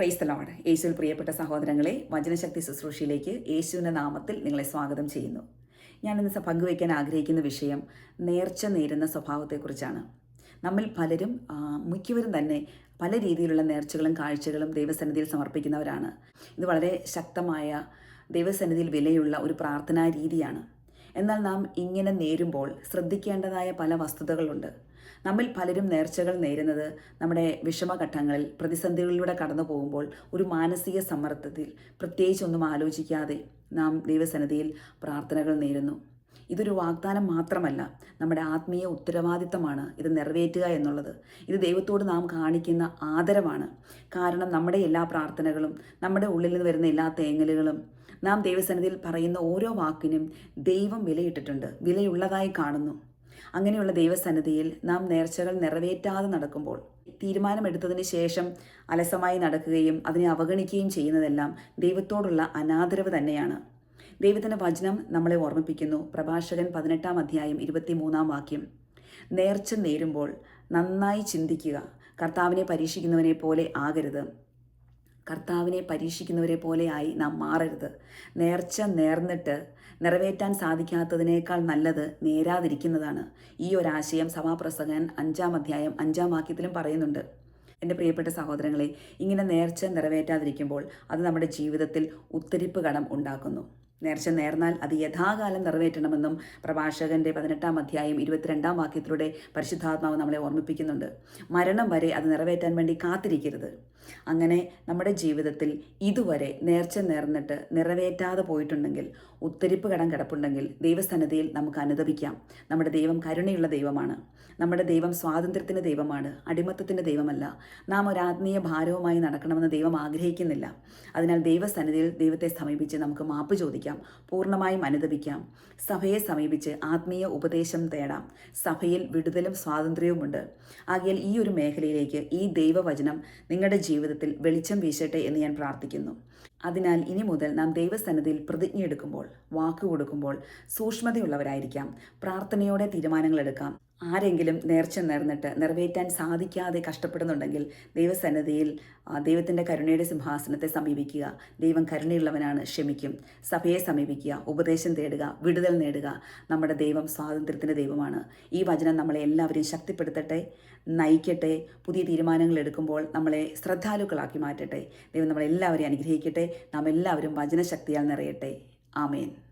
Price load യേശുവിൽ പ്രിയപ്പെട്ട സഹോദരങ്ങളെ വചനശക്തി ശുശ്രൂഷയിലേക്ക് യേശുവിന്റെ നാമത്തിൽ നിങ്ങളെ സ്വാഗതം ചെയ്യുന്നു. ഞാൻ ഇന്ന് പങ്കുവയ്ക്കാൻ ആഗ്രഹിക്കുന്ന വിഷയം നേർച്ച നേരുന്ന സ്വഭാവത്തെക്കുറിച്ചാണ്. നമ്മിൽ പലരും മിക്കവരും തന്നെ പല രീതിയിലുള്ള നേർച്ചകളും കാഴ്ചകളും ദൈവസന്നിധിയിൽ സമർപ്പിക്കുന്നവരാണ്. ഇത് വളരെ ശക്തമായ ദൈവസന്നിധിയിൽ വിലയുള്ള ഒരു പ്രാർത്ഥനാ രീതിയാണ്. എന്നാൽ നാം ഇങ്ങനെ നേരുമ്പോൾ ശ്രദ്ധിക്കേണ്ടതായ പല വസ്തുതകളുണ്ട്. നമ്മിൽ പലരും നേർച്ചകൾ നേരുന്നത് നമ്മുടെ വിഷമഘട്ടങ്ങളിൽ പ്രതിസന്ധികളിലൂടെ കടന്നു പോകുമ്പോൾ ഒരു മാനസിക സമ്മർദ്ദത്തിൽ പ്രത്യേകിച്ചൊന്നും ആലോചിക്കാതെ നാം ദൈവസന്നിധിയിൽ പ്രാർത്ഥനകൾ നേരുന്നു. ഇതൊരു വാഗ്ദാനം മാത്രമല്ല നമ്മുടെ ആത്മീയ ഉത്തരവാദിത്തമാണ് ഇത് നിറവേറ്റുക എന്നുള്ളത്. ഇത് ദൈവത്തോട് നാം കാണിക്കുന്ന ആദരവാണ്. കാരണം നമ്മുടെ എല്ലാ പ്രാർത്ഥനകളും നമ്മുടെ ഉള്ളിൽ നിന്ന് വരുന്ന എല്ലാ തേങ്ങലുകളും നാം ദൈവസന്നിധിയിൽ പറയുന്ന ഓരോ വാക്കിനും ദൈവം വിലയിട്ടിട്ടുണ്ട് വിലയുള്ളതായി കാണുന്നു. അങ്ങനെയുള്ള ദൈവസന്നിധിയിൽ നാം നേർച്ചകൾ നിറവേറ്റാതെ നടക്കുമ്പോൾ തീരുമാനമെടുത്തതിന് ശേഷം അലസമായി നടക്കുകയും അതിനെ അവഗണിക്കുകയും ചെയ്യുന്നതെല്ലാം ദൈവത്തോടുള്ള അനാദരവ് തന്നെയാണ്. ദൈവത്തിന്റെ വചനം നമ്മളെ ഓർമ്മിപ്പിക്കുന്നു. പ്രഭാഷകൻ പതിനെട്ടാം അധ്യായം ഇരുപത്തിമൂന്നാം വാക്യം. നേർച്ച നേരുമ്പോൾ നന്നായി ചിന്തിക്കുക. കർത്താവിനെ പരീക്ഷിക്കുന്നവനെ പോലെ ആകരുത്. കർത്താവിനെ പരീക്ഷിക്കുന്നവരെ പോലെയായി നാം മാറരുത്. നേർച്ച നേർന്നിട്ട് നിറവേറ്റാൻ സാധിക്കാത്തതിനേക്കാൾ നല്ലത് നേരാതിരിക്കുന്നതാണ്. ഈ ഒരാശയം സഭാപ്രസംഗൻ അഞ്ചാം അധ്യായം അഞ്ചാം വാക്യത്തിലും പറയുന്നുണ്ട്. എന്റെ പ്രിയപ്പെട്ട സഹോദരങ്ങളെ ഇങ്ങനെ നേർച്ച നിറവേറ്റാതിരിക്കുമ്പോൾ അത് നമ്മുടെ ജീവിതത്തിൽ ഉത്തരിപ്പ് കടം ഉണ്ടാക്കുന്നു. നേർച്ച നേർന്നാൽ അത് യഥാകാലം നിറവേറ്റണമെന്നും പ്രഭാഷകന്റെ പതിനെട്ടാം അധ്യായം ഇരുപത്തിരണ്ടാം വാക്യത്തിലൂടെ പരിശുദ്ധാത്മാവ് നമ്മളെ ഓർമ്മിപ്പിക്കുന്നുണ്ട്. മരണം വരെ അത് നിറവേറ്റാൻ വേണ്ടി കാത്തിരിക്കരുത്. അങ്ങനെ നമ്മുടെ ജീവിതത്തിൽ ഇതുവരെ നേർച്ച നേർന്നിട്ട് നിറവേറ്റാതെ പോയിട്ടുണ്ടെങ്കിൽ ഉത്തരിപ്പ് കടം കിടപ്പുണ്ടെങ്കിൽ ദൈവസന്നിധിയിൽ നമുക്ക് അനുദപിക്കാം. നമ്മുടെ ദൈവം കരുണയുള്ള ദൈവമാണ്. നമ്മുടെ ദൈവം സ്വാതന്ത്ര്യത്തിന്റെ ദൈവമാണ്. അടിമത്തത്തിന്റെ ദൈവമല്ല. നാം ഒരു ആത്മീയ ഭാരവുമായി നടക്കണമെന്ന് ദൈവം ആഗ്രഹിക്കുന്നില്ല. അതിനാൽ ദൈവസന്നിധിയിൽ ദൈവത്തെ സമീപിച്ച് നമുക്ക് മാപ്പ് ചോദിക്കാം. പൂർണമായും അനുദപിക്കാം. സഭയെ സമീപിച്ച് ആത്മീയ ഉപദേശം തേടാം. സഭയിൽ വിടുതലും സ്വാതന്ത്ര്യവുമുണ്ട്. ആകിയാൽ ഈ ഒരു മേഖലയിലേക്ക് ഈ ദൈവവചനം നിങ്ങളുടെ ജീവിതത്തിൽ വെളിച്ചം വീശട്ടെ എന്ന് ഞാൻ പ്രാർത്ഥിക്കുന്നു. അതിനാൽ ഇനി മുതൽ നാം ദൈവസന്നിധിയിൽ പ്രതിജ്ഞയെടുക്കുമ്പോൾ വാക്ക് കൊടുക്കുമ്പോൾ സൂക്ഷ്മതയുള്ളവരായിരിക്കാം. പ്രാർത്ഥനയോടെ തീരുമാനങ്ങൾ എടുക്കാം. ആരെങ്കിലും നേർച്ച നേർന്നിട്ട് നിറവേറ്റാൻ സാധിക്കാതെ കഷ്ടപ്പെടുന്നുണ്ടെങ്കിൽ ദൈവസന്നദ്ധിയിൽ ദൈവത്തിന്റെ കരുണയുടെ സിംഹാസനത്തെ സമീപിക്കുക. ദൈവം കരുണയുള്ളവനാണ്. ക്ഷമിക്കും. സഭയെ സമീപിക്കുക. ഉപദേശം തേടുക. വിടുതൽ നേടുക. നമ്മുടെ ദൈവം സ്വാതന്ത്ര്യത്തിന്റെ ദൈവമാണ്. ഈ വചനം നമ്മളെ എല്ലാവരെയും ശക്തിപ്പെടുത്തട്ടെ നയിക്കട്ടെ. പുതിയ തീരുമാനങ്ങൾ എടുക്കുമ്പോൾ നമ്മളെ ശ്രദ്ധാലുക്കളാക്കി മാറ്റട്ടെ. ദൈവം നമ്മളെല്ലാവരെയും അനുഗ്രഹിക്കട്ടെ. നാം എല്ലാവരും വചനശക്തിയാൽ നിറയട്ടെ. ആമേൻ.